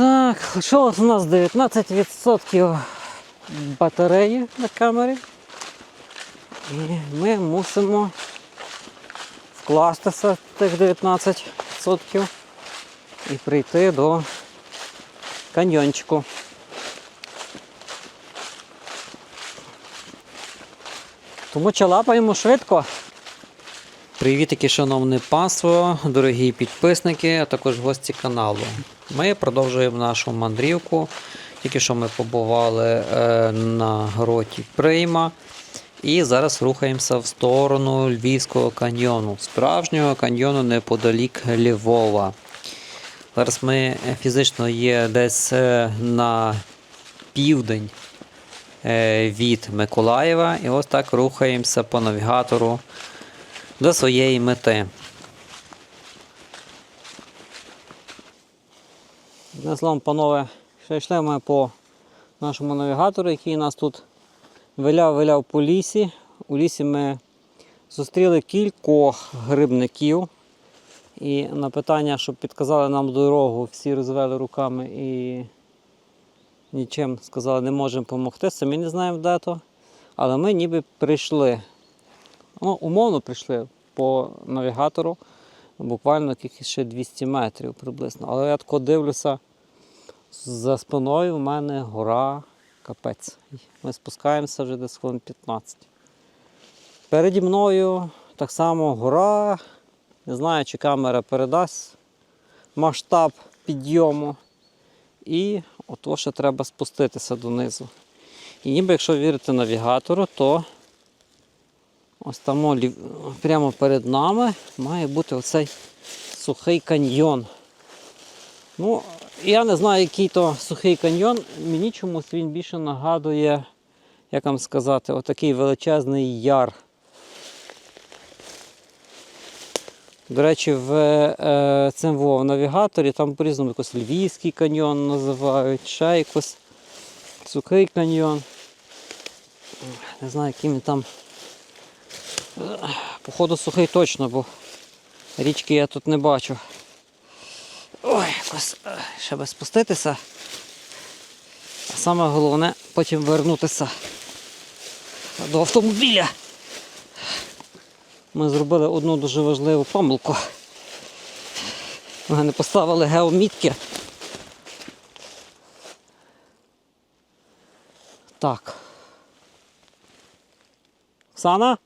Так, що у нас 19% батареї на камері. І ми мусимо вкластися тих 19% і прийти до каньйончику. Тому чалапаємо швидко. Привітики, шановне панство, дорогі підписники, а також гості каналу. Ми продовжуємо нашу мандрівку. Тільки що ми побували е, на гроті Прийма. І зараз рухаємося в сторону Львівського каньйону, справжнього каньйону неподалік Львова. Зараз ми фізично є десь е, на південь е, від Миколаєва. І ось так рухаємося по навігатору до своєї мети. Одним словом, панове, ще йшли по нашому навігатору, який нас тут виляв-виляв по лісі. У лісі ми зустріли кількох грибників. І на питання, щоб підказали нам дорогу, всі розвели руками і нічим сказали, не можемо допомогти. Самі не знаємо де то. Але ми ніби прийшли. Ну, умовно прийшли по навігатору. Буквально якихось ще 200 метрів приблизно. Але я тако дивлюся, за спиною в мене гора капець. Ми спускаємося вже десь хвилин 15. Переді мною так само гора. Не знаю, чи камера передасть масштаб підйому. І ото ще треба спуститися донизу. І ніби якщо вірити навігатору, то ось там прямо перед нами має бути оцей сухий каньйон. Ну, я не знаю, який то сухий каньйон. Мені чомусь він більше нагадує, як вам сказати, отакий величезний яр. До речі, в е, цим в навігаторі там по-різному якось Львівський каньйон називають, ще якось сухий каньйон. Не знаю, яким він там. Походу сухий точно, бо річки я тут не бачу. Ой, якось ще би спуститися. А саме головне потім вернутися до автомобіля. Ми зробили одну дуже важливу помилку. Ми не поставили геомітки. Так. Оксана?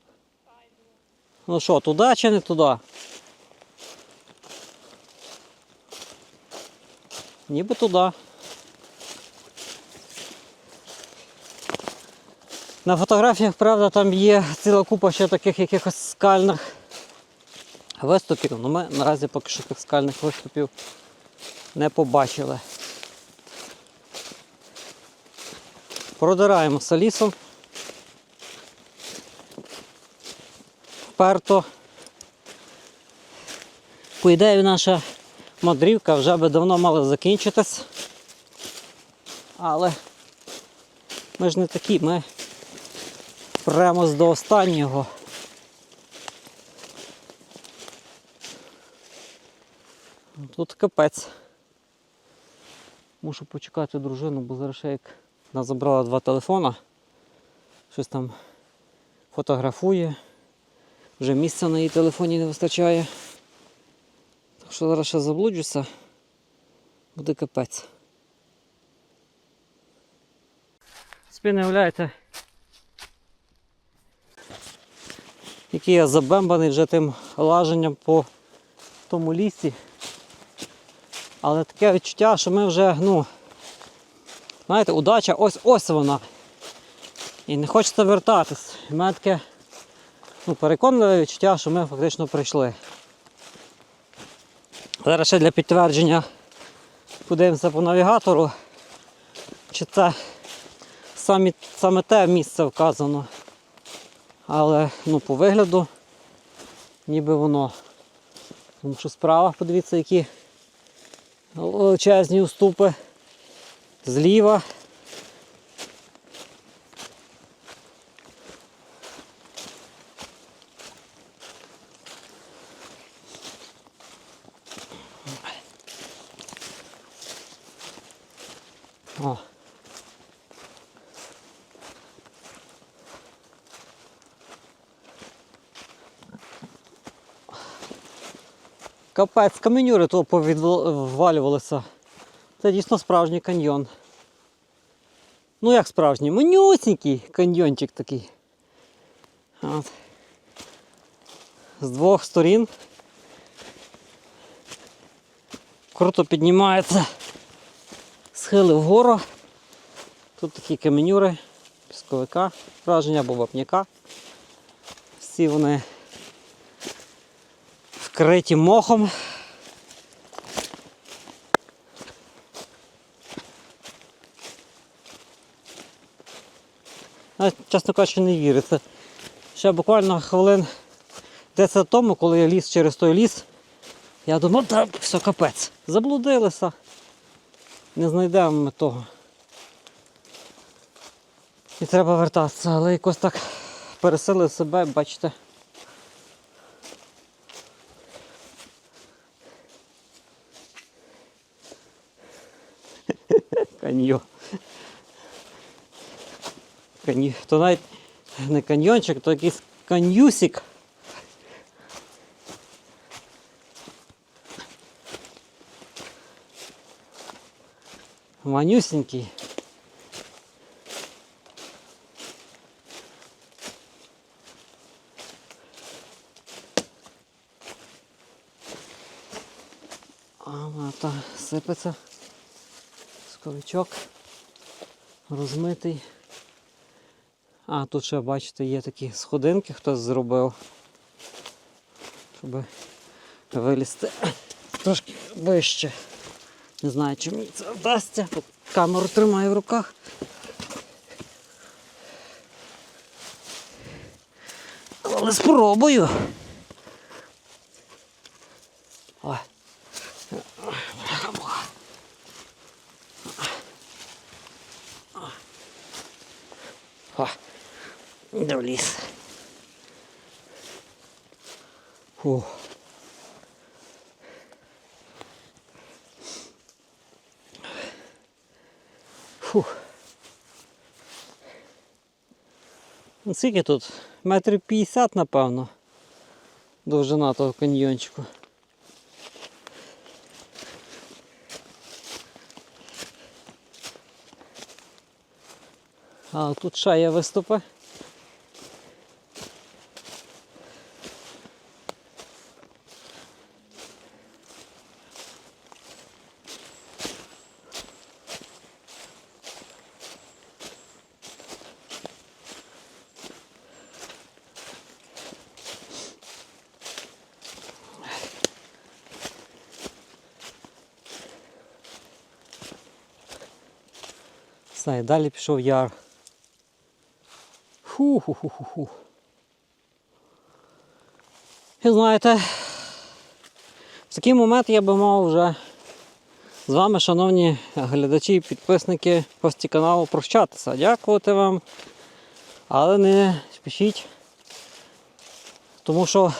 Ну що, туди чи не туди? Ніби туди. На фотографіях, правда, там є ціла купа ще таких якихось скальних виступів. Ну ми наразі поки що тих скальних виступів не побачили. Продираємося лісом. Вперто. По ідеї наша мандрівка вже би давно мала закінчитись. Але ми ж не такі, ми прямо з до останнього. Тут капець. Мушу почекати дружину, бо зараз ще як вона забрала два телефона, щось там фотографує, вже місця на її телефоні не вистачає. Так що зараз ще заблуджуся, буде капець. Не уявляєте, який я забембаний вже тим лаженням по тому лісі. Але таке відчуття, що ми вже, ну, знаєте, удача ось ось вона. І не хочеться вертатись. У мене таке ну, переконливе відчуття, що ми фактично прийшли. Зараз ще для підтвердження подивимося по навігатору, чи це самі, саме те місце вказано. Але ну, по вигляду ніби воно. Тому що справа, подивіться, які величезні уступи. Зліва. Капець, каменюри то повідвалювалися. Це дійсно справжній каньйон. Ну як справжній? Манюсінький каньйончик такий. От. З двох сторін. Круто піднімається схили вгору. Тут такі каменюри, пісковика, враження вапняка. Всі вони вкриті мохом. Чесно кажучи, не віриться. Ще буквально хвилин 10 тому, коли я ліз через той ліс, я думав, та все капець. Заблудилися. Не знайдемо ми того. І треба вертатися, але якось так пересилив себе, бачите. Каньйон. Каньйон. То навіть не каньйончик, то якийсь каньюсик. Манюсенький. А мата сипеться. Сковичок розмитий. А, тут ще, бачите, є такі сходинки, хтось зробив. Щоб вилізти трошки вище. Не знаю, чи мені це вдасться. Камеру тримаю в руках. Але спробую. Ой. Бляха-муха. О, йду в ліс. Фу. Фух. Ну, Скільки тут? Метрів 50, напевно. Довжина того каньйончику. А тут ще є виступи. Все, і далі пішов яр. Фу-ху-ху-ху-ху. І знаєте, в такий момент я би мав вже з вами, шановні глядачі і підписники пості каналу, прощатися. Дякувати вам. Але не спішіть. Тому що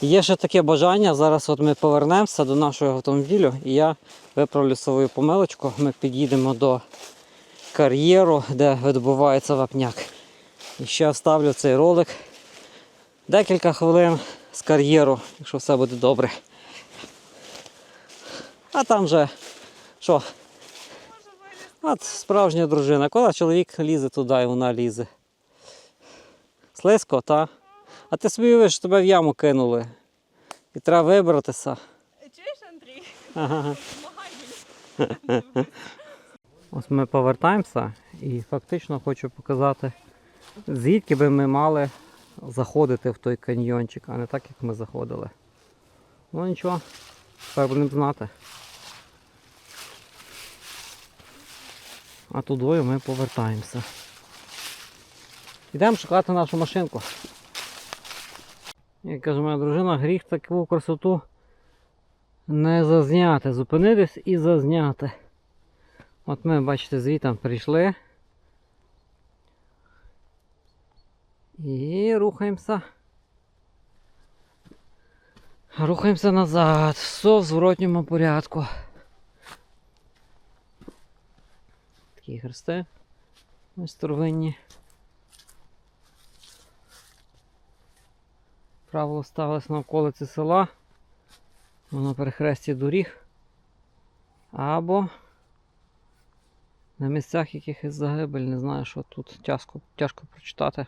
є ще таке бажання. Зараз от ми повернемося до нашого автомобілю і я виправлю свою помилочку. Ми під'їдемо до кар'єру, де видобувається вапняк. І ще вставлю цей ролик декілька хвилин з кар'єру, якщо все буде добре. А там же що? От справжня дружина. Коли чоловік лізе туди і вона лізе. Слизько, та? А ти собі уявиш, тебе в яму кинули. І треба вибратися. Чуєш, Андрій? Ага. Помагай мені. Ось ми повертаємося і фактично хочу показати, звідки би ми мали заходити в той каньйончик, а не так, як ми заходили. Ну нічого, тепер будемо знати. А тудою ми повертаємося. Йдемо шукати нашу машинку. Як каже моя дружина, гріх таку красоту не зазняти. Зупинитись і зазняти. От ми, бачите, звітом прийшли. І рухаємося. Рухаємося назад. Все в зворотньому порядку. такі хрести. Ось старовинні. Правило ставилось на околиці села. На перехресті доріг. Або на місцях якихось загибель, не знаю, що тут тяжко, тяжко прочитати.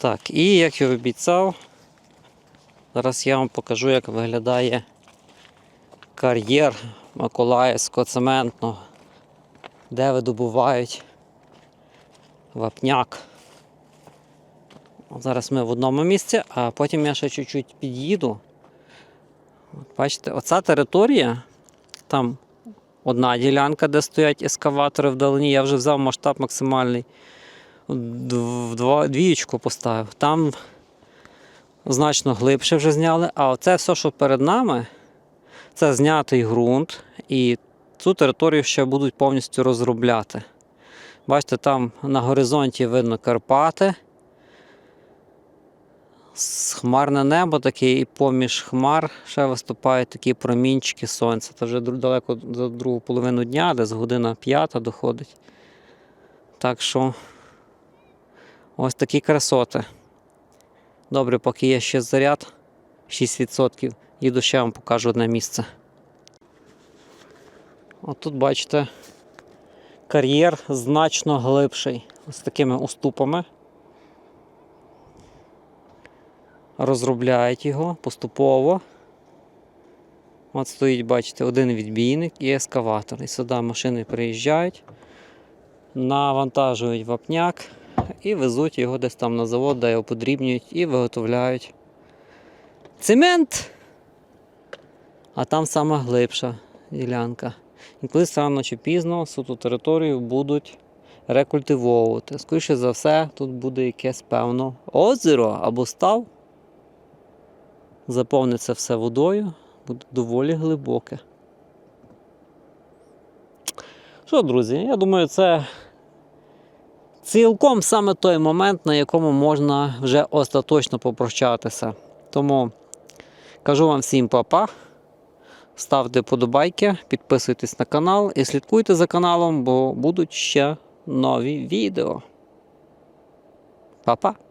Так, і як і обіцяв, зараз я вам покажу, як виглядає кар'єр Миколаївського цементного, де видобувають вапняк. Зараз ми в одному місці, а потім я ще чуть-чуть під'їду. Бачите, оця територія, там одна ділянка, де стоять ескаватори вдалині. Я вже взяв масштаб максимальний. Двієчку поставив. Там значно глибше вже зняли. А оце все, що перед нами, це знятий ґрунт. І цю територію ще будуть повністю розробляти. Бачите, там на горизонті видно Карпати. Хмарне небо таке, і поміж хмар ще виступають такі промінчики сонця. Це вже далеко за другу половину дня, десь година п'ята доходить. Так що ось такі красоти. Добре, поки є ще заряд 6%, їду ще вам покажу одне місце. От тут бачите, кар'єр значно глибший, з такими уступами. Розробляють його поступово. От стоїть, бачите, один відбійник і ескаватор. І сюди машини приїжджають, навантажують вапняк і везуть його десь там на завод, де його подрібнюють і виготовляють цемент. А там сама глибша ділянка. І колись рано чи пізно ту територію будуть рекультивовувати. Скоріше за все, тут буде якесь певно озеро або став. Заповниться все водою, буде доволі глибоке. Що, друзі, я думаю, це цілком саме той момент, на якому можна вже остаточно попрощатися. Тому кажу вам всім па-па. Ставте подобайки, підписуйтесь на канал і слідкуйте за каналом, бо будуть ще нові відео. Па-па!